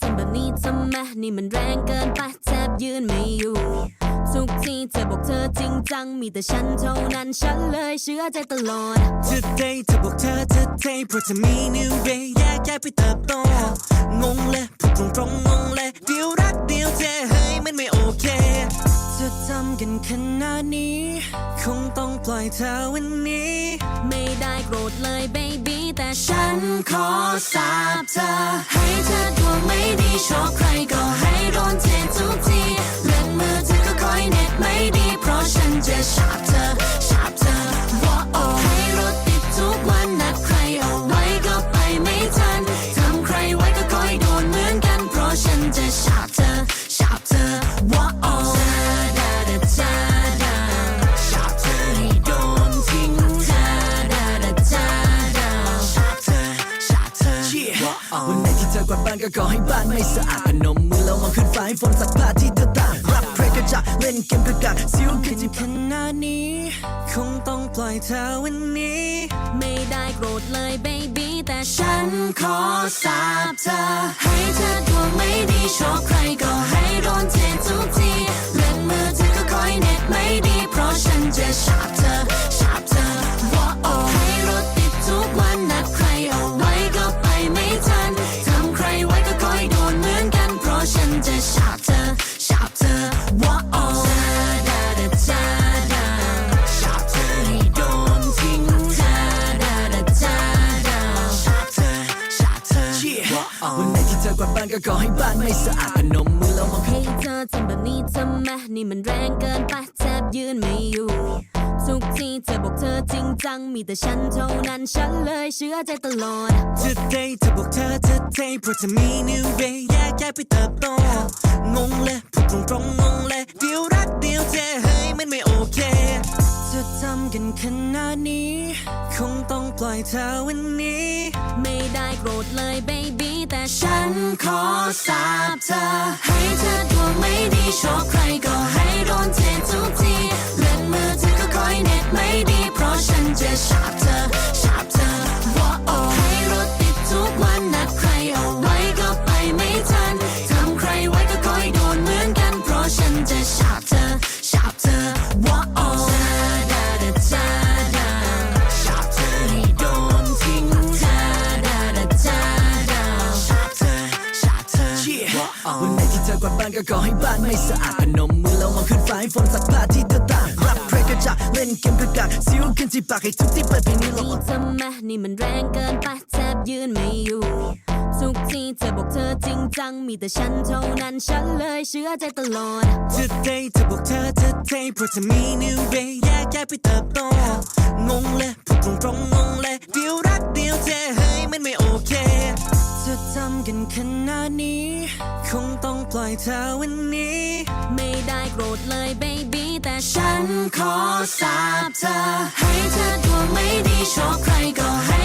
ทำแบบนี้ทำไมนี่มันแรงเกินไปแทบยืนไม่อยู่ ทุกทีเธอบอกเธอจริงจัง มีแต่ฉันเท่านั้นฉันเลยเชื่อใจตลอด Today เธอบอกเธอเธอเทเพราะจะมี new way แยกย้ายไปเติบโต งงเลยพูดตรงตรงๆงงเลยเดียวรักเดียวเทเฮ้ยมันไม่โอเคจะทำกันขนาดนี้คง อยเธอวันนี้ ไม่ได้โกรธเลยเบบี้แต่ฉันขอสาบเธอ ให้เธอดวงไม่ดีชอบใครก็ให้โดนเททุกทีเล่นมือเธอก็คอยเน็ตไม่ดี เพราะฉันจะสาบ วันไหนที่เธอกวาดบ้านก็ขอให้บ้านไม่สะอาดพนมมือแล้วมองขึ้นฟ้าให้ฝนสักผ้าที่เธอตากรับเพลงก็จะเล่นเกมก็กะซิวขึ้นที่ขนาดนี้ คงต้องปล่อยเธอวันนี้ ไม่ได้โกรธเลย baby แต่ฉัฉันนขอสาบเธอให้เธอ วันไหนที่เธอกวาดบ้านก็ขอให้บ้านไม่สะอาดพนมมือแล้วมองให้เธอทำแบบนี้ทำไมนี่มันแรงเกินไปแทบยืนไม่อยู่ทุกทีเธอบอกเธอจริงจัง มีแต่ฉันเท่านั้นฉันเลยเชื่อใจตลอด Today เธอบอกเธอเธอเทเพราะจะมี new way แยกย้ายไปเติบโตงงเลยพูดตรงตรงๆงงเลยเดียวรักเดียวเทเฮ้ยมันไม่โอ กันขนาดนี้ คงต้องปล่อยเธอวันนี้ ไม่ได้โกรธเลยเบบี้แต่ฉันขอสาบเธอ ให้เธอดวงไม่ดีชอบใครก็ให้โดนเททุกทีเล่นมือเธอก็คอยเน็ตไม่ดี เพราะฉันจะชอบ ไหนที่เธอกวาดบ้านก็ขอให้บ้านไม่สะอาดพนมมือแล้วมองขึ้นฟ้าให้ฝนสักผ้าที่เธอตากรับเพลงก็จะเล่นเกมก็กะซิวขึ้นที่ปากให้ทุกที่เปิดเพลงนี้ลงนี่ทำไมนี่มันแรงเกินไปแทบยืนไม่อยู่ทุกทีเธอบอกเธอจริงจังมีแต่ฉันเท่านั้นฉันเลยเชื่อใจตลอด Today เธอบอกเธอเธอเทเพราะจะมี new way แยกย้ายไปเติบโตงงเลยพูดตรงตรงๆงง กันขนาดนี้ คงต้องปล่อยเธอวันนี้ ไม่ได้โกรธเลยเบบี้แต่ฉันนขอสาบเธอ ให้เธอดวงไม่ดีชอบใครก็ให้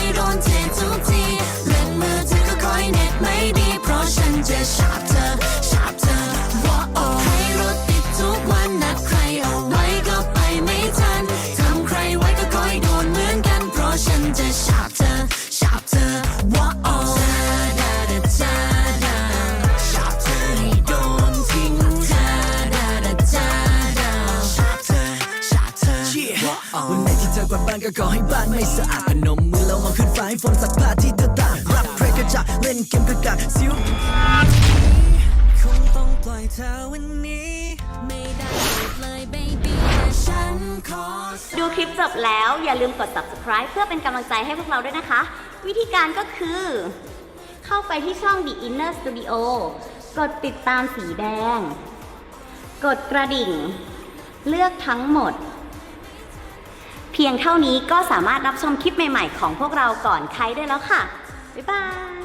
านก็ขอให้บ้านไม่สะอาดพนมมือแล้วมองขึ้นฟ้าให้ฝนสักผ้าที่เธอตารับเพลงก็จะเล่นเกมก็กะซิวคงต้องปล่อยเธอวันนี้ ไม่ได้เลย baby ฉันขอดูคลิปจบแล้วอย่าลืมกด subscribe เพื่อเป็นกำลังใจให้พวกเราด้วยนะคะ วิธีการก็คือ เข้าไปที่ช่อง The Inner Studio กดติดตามสีแดง กดกระดิ่ง เลือกทั้งหมด พียงเท่านี้ก็สามารถรับชมคลิปใหม่ ๆ ของพวกเราก่อนใครได้แล้วค่ะ บ๊ายบาย